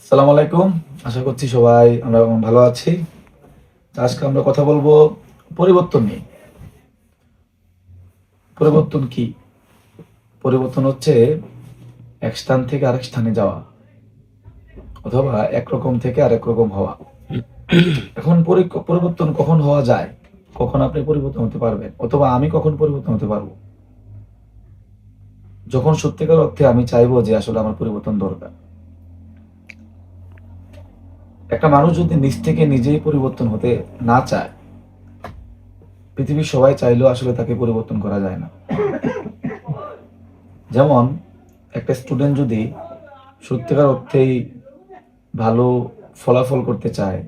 আসসালামু আলাইকুম। আশা করছি সবাই আমরা ভালো আছি। আজকে আমরা কথা বলব পরিবর্তন নিয়ে। পরিবর্তন কি? পরিবর্তন হচ্ছে এক স্থান থেকে আরেক স্থানে যাওয়া অথবা একরকম থেকে আরেক রকম হওয়া। এখন পরি- পরিবর্তন কখন হওয়া যায়? কখন আপনি পরিবর্তন হতে পারবেন? অথবা আমি কখন পরিবর্তন হতে পারব? যখন সত্যিকার অর্থে আমি চাইব যে আসলে আমার পরিবর্তন দরকার। একটা মানুষ যদি নিজ থেকে নিজেই পরিবর্তন হতে না চায়, পৃথিবীর সবাই চাইলেও আসলে তাকে পরিবর্তন করা যায় না। যেমন, একটা স্টুডেন্ট যদি সত্যিকার অর্থেই ভালো ফলাফল করতে চায়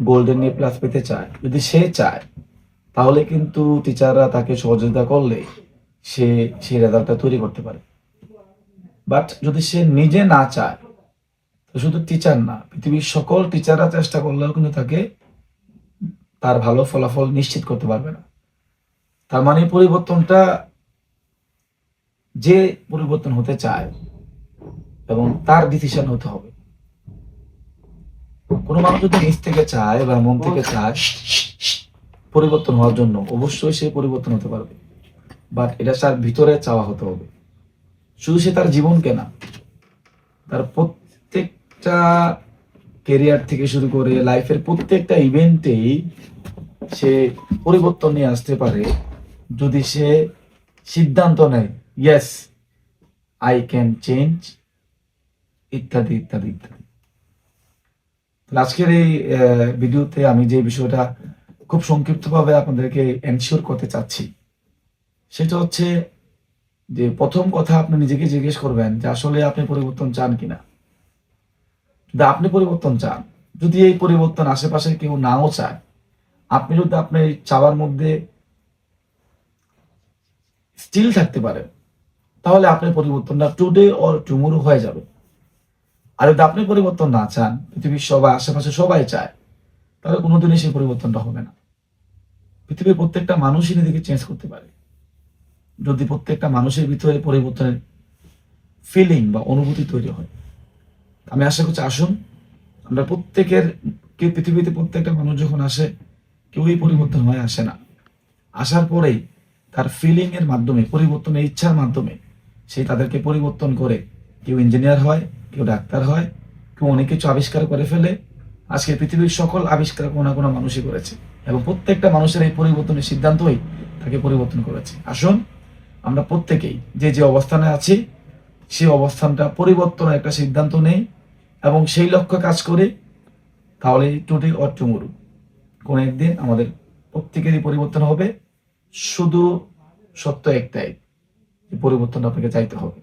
গোল্ডেন এ প্লাস পেতে চায়, যদি সে চায়, তাহলে কিন্তু টিচাররা তাকে সহযোগিতা করলে সে সেই রেজাল্টটা তৈরি করতে পারে। বাট যদি সে নিজে না চায় শুধু টিচার না পৃথিবীর সকল টিচাররা চেষ্টা করলেও কিন্তু তাকে তার ভালো ফলাফল নিশ্চিত করতে পারবে না। তার মানে পরিবর্তনটা যে পরিবর্তন হতে চায় এবং তার ডিসিশন হতে হবে। কোনো মানুষ যদি নিজ থেকে চায় বা মন থেকে চায় পরিবর্তন হওয়ার জন্য অবশ্যই সে পরিবর্তন হতে পারবে। বাট এটা তার ভিতরে চাওয়া হতে হবে। শুধু সে তার জীবনকে না তার প্রত্যেকটা কেরিয়ার থেকে শুরু করে লাইফের প্রত্যেকটা ইভেন্টেই সে পরিবর্তন নিয়ে আসতে পারে যদি সে সিদ্ধান্ত নেয় ইয়েস আই ক্যান চেঞ্জ ইত্যাদি ইত্যাদি ইত্যাদি। আজকের এই ভিডিওতে আমি যে বিষয়টা খুব সংক্ষিপ্তভাবে আপনাদেরকে এনশিওর করতে চাচ্ছি, সেটা হচ্ছে যে প্রথম কথা আপনি নিজেকে জিজ্ঞেস করবেন যে আসলে আপনি পরিবর্তন চান কিনা। যদি আপনি পরিবর্তন চান, যদি এই পরিবর্তন আশেপাশে কেউ নাও চায়, আপনি যদি আপনার এই চাওয়ার মধ্যে স্টিল থাকতে পারেন, তাহলে আপনার পরিবর্তনটা টুডে অর টুমোরো হয়ে যাবে। আর যদি আপনি পরিবর্তন না চান, পৃথিবীর সবাই, আশেপাশে সবাই চায়, তাহলে কোনোদিনই সেই পরিবর্তনটা হবে না। পৃথিবীর প্রত্যেকটা মানুষই নিজেকে চেঞ্জ করতে পারে। যদি প্রত্যেকটা মানুষের ভিতরে পরিবর্তনের ফিলিং বা অনুভূতি তৈরি হয়। আমি আশা করছি আসুন। আমরা প্রত্যেকের, কেউ পৃথিবীতে প্রত্যেকটা মানুষ যখন আসে, কেউই পরিবর্তন হয়ে আসে না। আসার পরেই তার ফিলিং এর মাধ্যমে পরিবর্তনের ইচ্ছার মাধ্যমে সে তাদেরকে পরিবর্তন করে। কেউ ইঞ্জিনিয়ার হয়, কেউ ডাক্তার হয়, কেউ অনেক কিছু আবিষ্কার করে ফেলে। আজকে পৃথিবীর সকল আবিষ্কার কোনো না কোনো মানুষই করেছে এবং প্রত্যেকটা মানুষের এই পরিবর্তনের সিদ্ধান্তই তাকে পরিবর্তন করেছে। আসুন, আমরা প্রত্যেকেই যে যে অবস্থানে আছি সেই অবস্থানটা পরিবর্তনের একটা সিদ্ধান্ত নেই এবং সেই লক্ষ্য কাজ করে তাহলে টুটি অর কোনো একদিন আমাদের প্রত্যেকেরই পরিবর্তন হবে, শুধু সত্য একটাই পরিবর্তন আপনাকে চাইতে হবে।